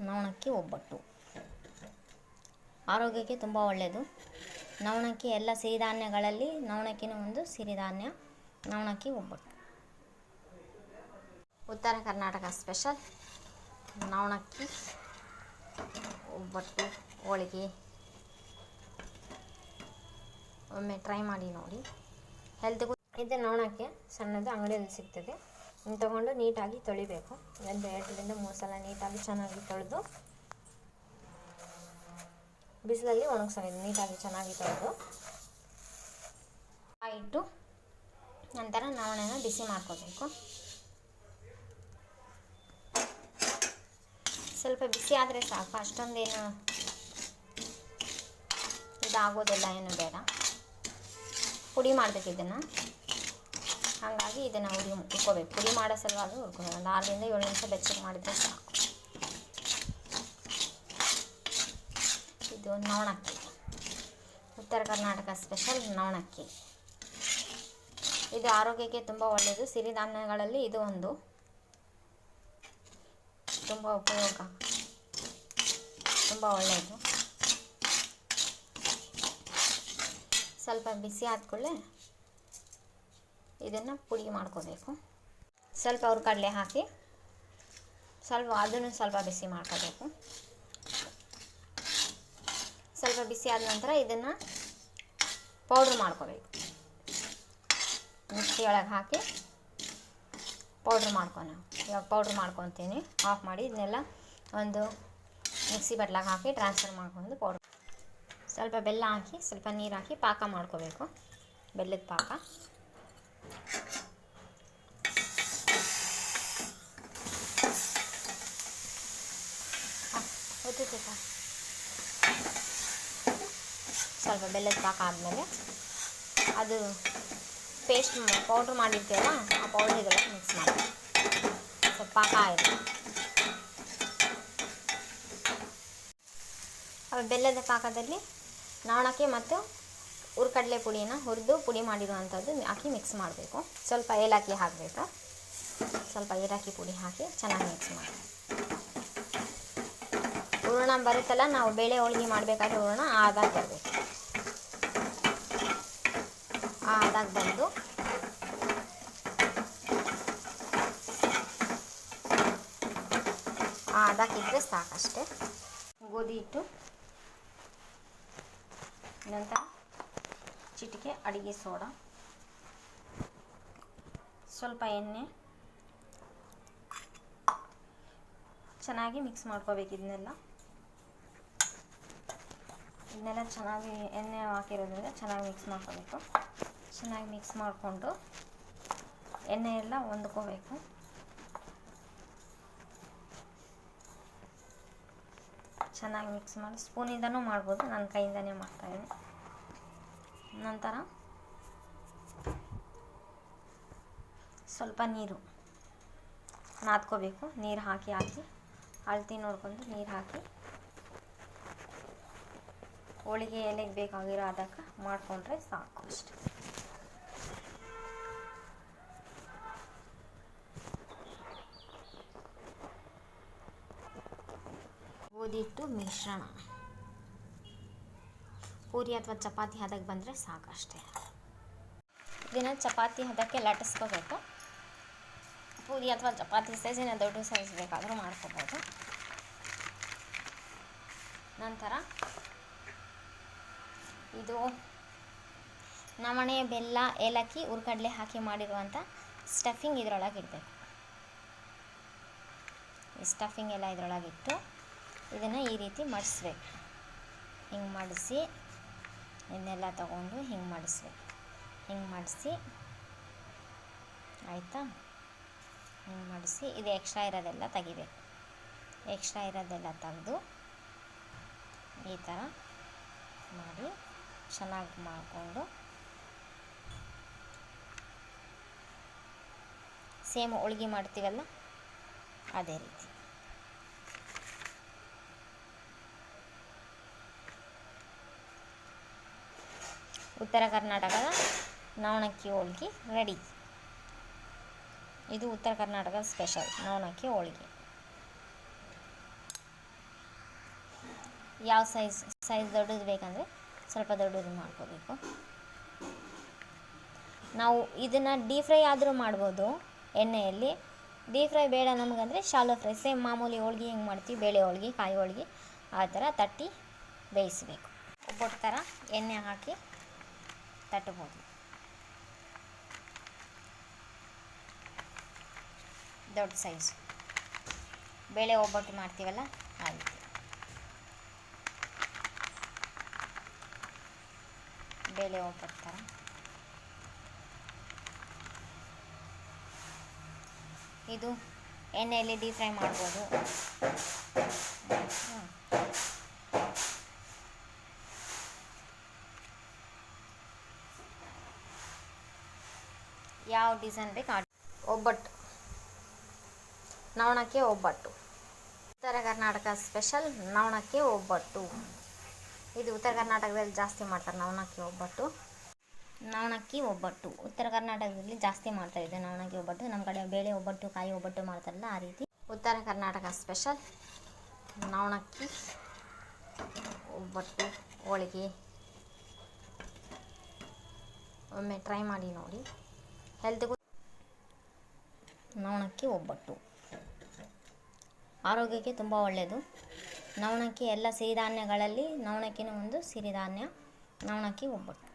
ನವಣಕ್ಕಿ ಒಬ್ಬಟ್ಟು. ಆರೋಗ್ಯಕ್ಕೆ ತುಂಬ ಒಳ್ಳೆಯದು ನವಣಕ್ಕಿ ಎಲ್ಲ ಸಿರಿಧಾನ್ಯಗಳಲ್ಲಿ ನವಣಕ್ಕಿನೂ ಒಂದು ಸಿರಿಧಾನ್ಯ, ನವಣಕ್ಕಿ ಒಬ್ಬಟ್ಟು. ಉತ್ತರ ಕರ್ನಾಟಕ ಸ್ಪೆಷಲ್. ನವಣಕ್ಕಿ, ಒಬ್ಬಟ್ಟು, ಹೋಳಿಗೆ. ಒಮ್ಮೆ ಟ್ರೈ ಮಾಡಿ ನೋಡಿ. ಹೆಲ್ತ್ಗೂ ಇದು ನವಣಕ್ಕೆ ಸಣ್ಣದು ಅಂಗಡಿಯಲ್ಲಿ ಸಿಗ್ತದೆ. ತೊಗೊಂಡು ನೀಟಾಗಿ ತೊಳಿಬೇಕು. ಒಂದು ಎರಡರಿಂದ ಮೂರು ಸಲ ನೀಟಾಗಿ ಚೆನ್ನಾಗಿ ತೊಳೆದು ಬಿಸಿಲಲ್ಲಿ ಒಣಗಿಸೋದು ನೀಟಾಗಿ ಚೆನ್ನಾಗಿ ತೊಳೆದು ಇಟ್ಟು ನಂತರ ನವಣೆನ ಬಿಸಿ ಮಾಡ್ಕೋಬೇಕು. ಸ್ವಲ್ಪ ಬಿಸಿ ಆದರೆ ಸಾಕು. ಅಷ್ಟೊಂದೇನು ಇದಾಗೋದಿಲ್ಲ, ಏನು ಬೇಡ. ಪುಡಿ ಮಾಡಬೇಕು ಇದನ್ನು. ಹಾಗಾಗಿ ಇದನ್ನು ಹುರಿ ಹುರ್ಕೋಬೇಕು. ಪುಡಿ ಮಾಡೋ ಸಲುವಾಗಿ ಹುರ್ಕೋಬೇಕು. ಒಂದು ಆರರಿಂದ ಏಳು ನಿಮಿಷ ಬೆಚ್ಚಗೆ ಮಾಡಿದರೆ ಸಾಕು. ಇದು ನವಣಕ್ಕಿ. ಉತ್ತರ ಕರ್ನಾಟಕ ಸ್ಪೆಷಲ್ ನವಣಕ್ಕಿ. ಇದು ಆರೋಗ್ಯಕ್ಕೆ ತುಂಬ ಒಳ್ಳೆಯದು ಸಿರಿಧಾನ್ಯಗಳಲ್ಲಿ ಇದು ಒಂದು ತುಂಬ ಉಪಯೋಗ. ತುಂಬ ಒಳ್ಳೆಯದು ಸ್ವಲ್ಪ ಬಿಸಿ ಆದ್ಕೊಳ್ಳೆ ಇದನ್ನು ಪುಡಿ ಮಾಡ್ಕೋಬೇಕು. ಸ್ವಲ್ಪ ಅವ್ರ ಕಡಲೆ ಹಾಕಿ, ಸ್ವಲ್ಪ ಅದನ್ನು ಸ್ವಲ್ಪ ಬಿಸಿ ಮಾಡ್ಕೋಬೇಕು. ಸ್ವಲ್ಪ ಬಿಸಿ ಆದ ನಂತರ ಇದನ್ನು ಪೌಡ್ರ್ ಮಾಡ್ಕೋಬೇಕು. ಮಿಕ್ಸಿ ಒಳಗೆ ಹಾಕಿ ಪೌಡ್ರ್ ಮಾಡ್ಕೊಂಡು ಇವಾಗ ಪೌಡ್ರ್ ಮಾಡ್ಕೊತೀನಿ. ಆಫ್ ಮಾಡಿ ಇದನ್ನೆಲ್ಲ ಒಂದು ಮಿಕ್ಸಿ ಬಟ್ಲಾಗ ಹಾಕಿ ಟ್ರಾನ್ಸ್ಫರ್ ಮಾಡ್ಕೊಂಡು ಪೌಡ್ರ್ ಸ್ವಲ್ಪ ಬೆಲ್ಲ ಹಾಕಿ ಸ್ವಲ್ಪ ನೀರು ಹಾಕಿ ಪಾಕ ಮಾಡ್ಕೋಬೇಕು. ಬೆಲ್ಲದ ಪಾಕ. ಸ್ವಲ್ಪ ಬೆಲ್ಲದ ಪಾಕ ಆದಮೇಲೆ ಅದು ಪೇಸ್ಟ್ ಪೌಡ್ರ್ ಮಾಡಿರ್ತೀವಲ್ಲ, ಆ ಪೌಡ್ರ್ ಇದೆಲ್ಲ ಮಿಕ್ಸ್ ಮಾಡಿ ಸ್ವಲ್ಪ ಪಾಕ ಆಯಿತು. ಆ ಬೆಲ್ಲದ ಪಾಕದಲ್ಲಿ ನಾಣಕ್ಕೆ ಮತ್ತು ಹುರ್ಕಡಲೆ ಪುಡಿನ ಹುರಿದು ಪುಡಿ ಮಾಡಿರುವಂಥದ್ದು ಹಾಕಿ ಮಿಕ್ಸ್ ಮಾಡಬೇಕು. ಸ್ವಲ್ಪ ಏಲಕ್ಕಿ ಹಾಕಬೇಕು? ಸ್ವಲ್ಪ ಏಲಕ್ಕಿ ಪುಡಿ ಹಾಕಿ ಚೆನ್ನಾಗಿ ಮಿಕ್ಸ್ ಮಾಡಿ ಹೂರ್ಣ ಬರುತ್ತಲ್ಲ, ನಾವು ಬೇಳೆ ಹೋಳಿಗೆ ಮಾಡಬೇಕಾದ್ರೆ ಹೂರ್ಣ ಆದಾಗ ಬರಬೇಕು. ಆದಾಗ ಬಂದು ಆದಾಕಿದ್ರೆ ಸಾಕಷ್ಟೇ. ಗೋಧಿ ಹಿಟ್ಟು, ನಂತರ ಚಿಟಿಕೆ, ಅಡುಗೆ ಸೋಡಾ. ಸ್ವಲ್ಪ ಎಣ್ಣೆ. ಚೆನ್ನಾಗಿ ಮಿಕ್ಸ್ ಮಾಡ್ಕೋಬೇಕು ಇದನ್ನೆಲ್ಲ. ಇದನ್ನೆಲ್ಲ ಚೆನ್ನಾಗಿ ಎಣ್ಣೆ ಹಾಕಿರೋದ್ರಿಂದ ಚೆನ್ನಾಗಿ ಮಿಕ್ಸ್ ಮಾಡ್ಕೋಬೇಕು. ಚೆನ್ನಾಗಿ ಮಿಕ್ಸ್ ಮಾಡಿಕೊಂಡು ಎಣ್ಣೆ ಎಲ್ಲ ಹೊಂದ್ಕೋಬೇಕು. ಚೆನ್ನಾಗಿ ಮಿಕ್ಸ್ ಮಾಡಿ, ಸ್ಪೂನಿಂದನೂ ಮಾಡ್ಬೋದು, ನನ್ನ ಕೈಯಿಂದನೇ ಮಾಡ್ತಾಯಿದ್ದೀನಿ ನಂತರ ಸ್ವಲ್ಪ ನೀರು ನಾದ್ಕೋಬೇಕು. ನೀರು ಹಾಕಿ ಹಾಕಿ, ಅಳತಿ ನೋಡ್ಕೊಂಡು ನೀರು ಹಾಕಿ ಹೋಳಿಗೆ ಎಲೆಗೆ ಬೇಕಾಗಿರೋ ಅದಕ್ಕೆ ಮಾಡಿಕೊಂಡ್ರೆ ಸಾಕು ಅಷ್ಟೆ. ಓದಿಟ್ಟು ಮಿಶ್ರಣ. ಪೂರಿ ಅಥವಾ ಚಪಾತಿ ಹದಕ್ಕೆ ಬಂದರೆ ಸಾಕಷ್ಟೇ. ಇದನ್ನು ಚಪಾತಿ ಹದಕ್ಕೆ ಲಟ್ಟಿಸ್ಕೋಬೇಕು. ಪೂರಿ ಅಥವಾ ಚಪಾತಿ ಸೈಜಿನ ದೊಡ್ಡ ಸೈಜ್ ಬೇಕಾದರೂ ಮಾಡ್ಕೋಬೋದು. ನಂತರ ಇದು ನವಣೆ, ಬೆಲ್ಲ, ಏಲಕ್ಕಿ ಹುರ್ಗಡ್ಲೆ ಹಾಕಿ ಮಾಡಿರುವಂಥ ಸ್ಟಫಿಂಗ್ ಇದರೊಳಗೆ ಇಡಬೇಕು. ಈ ಸ್ಟಫಿಂಗ್ ಎಲ್ಲ ಇದರೊಳಗಿಟ್ಟು ಇದನ್ನು ಈ ರೀತಿ ಮಡಿಸ್ಬೇಕು. ಹಿಂಗೆ ಮಡಿಸಿ ಇದನ್ನೆಲ್ಲ ತಗೊಂಡು ಹಿಂಗೆ ಮಾಡಿಸ್ಬೇಕು. ಹಿಂಗೆ ಮಾಡಿಸಿ, ಆಯಿತಾ? ಹಿಂಗೆ ಮಾಡಿಸಿ, ಇದು ಎಕ್ಸ್ಟ್ರಾ ಇರೋದೆಲ್ಲ ತೆಗಿಬೇಕು. ಎಕ್ಸ್ಟ್ರಾ ಇರೋದೆಲ್ಲ ತೆಗೆದು ಈ ಥರ ಮಾಡಿ ಚೆನ್ನಾಗಿ ಮಾಡಿಕೊಂಡು ಸೇಮ್ ಹೋಳ್ಗೆ ಮಾಡ್ತೀವಲ್ಲ? ಅದೇ ರೀತಿ. ಉತ್ತರ ಕರ್ನಾಟಕದ ನವಣಕ್ಕಿ ಹೋಳ್ಗೆ ರೆಡಿ. ಇದು ಉತ್ತರ ಕರ್ನಾಟಕದ ಸ್ಪೆಷಲ್ ನವಣಕ್ಕಿ ಹೋಳ್ಗೆ. ಯಾವ ಸೈಜ್ ಸೈಜ್ ದೊಡ್ಡದು ಬೇಕಂದರೆ ಸ್ವಲ್ಪ ದೊಡ್ಡದು ಮಾಡ್ಕೋಬೇಕು. ನಾವು ಇದನ್ನು ಡೀಪ್ ಫ್ರೈ ಆದರೂ ಮಾಡ್ಬೋದು. ಎಣ್ಣೆಯಲ್ಲಿ ಡೀಪ್ ಫ್ರೈ ಬೇಡ ನಮಗಂದರೆ ಶಾಲೋ ಫ್ರೈ ಸೇಮ್ ಮಾಮೂಲಿ ಹೋಳ್ಗೆ ಹೆಂಗೆ ಮಾಡ್ತೀವಿ, ಬೇಳೆ ಹೋಳ್ಗೆ, ಕಾಯಿ ಹೋಳ್ಗೆ, ಆ ಥರ ತಟ್ಟಿ ಬೇಯಿಸಬೇಕು. ಒಬ್ಬಟ್ಟು ಥರ ಎಣ್ಣೆ ಹಾಕಿ ತಟ್ಟಬೋದು ದೊಡ್ಡ ಸೈಜ್ ಬೇಳೆ ಒಬ್ಬಟ್ಟು ಮಾಡ್ತೀವಲ್ಲ ಆಯಿತು ಬೇಳೆ ಒಬ್ಬಟ್ಟು ಥರ ಇದು ಎಣ್ಣೆಯಲ್ಲಿ ಡೀಪ್ ಫ್ರೈ ಮಾಡ್ಬೋದು. ಯಾವ ಡಿಸೈನ್ ಬೇಕು ಆ ಒಬ್ಬಟ್ಟು. ನವಣಕ್ಕೆ ಒಬ್ಬಟ್ಟು. ಉತ್ತರ ಕರ್ನಾಟಕ ಸ್ಪೆಷಲ್ ನವಣಕ್ಕೆ ಒಬ್ಬಟ್ಟು. ಇದು ಉತ್ತರ ಕರ್ನಾಟಕದಲ್ಲಿ ಜಾಸ್ತಿ ಮಾಡ್ತಾರೆ ನವಣಕ್ಕಿ ಒಬ್ಬಟ್ಟು. ನವಣಕ್ಕಿ ಒಬ್ಬಟ್ಟು. ಉತ್ತರ ಕರ್ನಾಟಕದಲ್ಲಿ ಜಾಸ್ತಿ ಮಾಡ್ತಾ ಇದೆ ನವಣಕ್ಕಿ ಒಬ್ಬಟ್ಟು. ನಮ್ಮ ಕಡೆ ಬೇಳೆ ಒಬ್ಬಟ್ಟು, ಕಾಯಿ ಒಬ್ಬಟ್ಟು ಮಾಡ್ತಾರಲ್ಲ ಆ ರೀತಿ. ಉತ್ತರ ಕರ್ನಾಟಕ ಸ್ಪೆಷಲ್ ನವಣಕ್ಕಿ ಒಬ್ಬಟ್ಟು. ಹೋಳಿಗೆ. ಒಮ್ಮೆ ಟ್ರೈ ಮಾಡಿ ನೋಡಿ. ಹೆಲ್ತ್ಗೂ ನವಣಕ್ಕಿ ಒಬ್ಬಟ್ಟು. ಆರೋಗ್ಯಕ್ಕೆ ತುಂಬ ಒಳ್ಳೆಯದು ನವಣಕ್ಕಿ ಎಲ್ಲ ಸಿರಿಧಾನ್ಯಗಳಲ್ಲಿ ನವಣಕ್ಕಿನೂ ಒಂದು ಸಿರಿಧಾನ್ಯ ನವಣಕ್ಕಿ ಒಬ್ಬಟ್ಟು.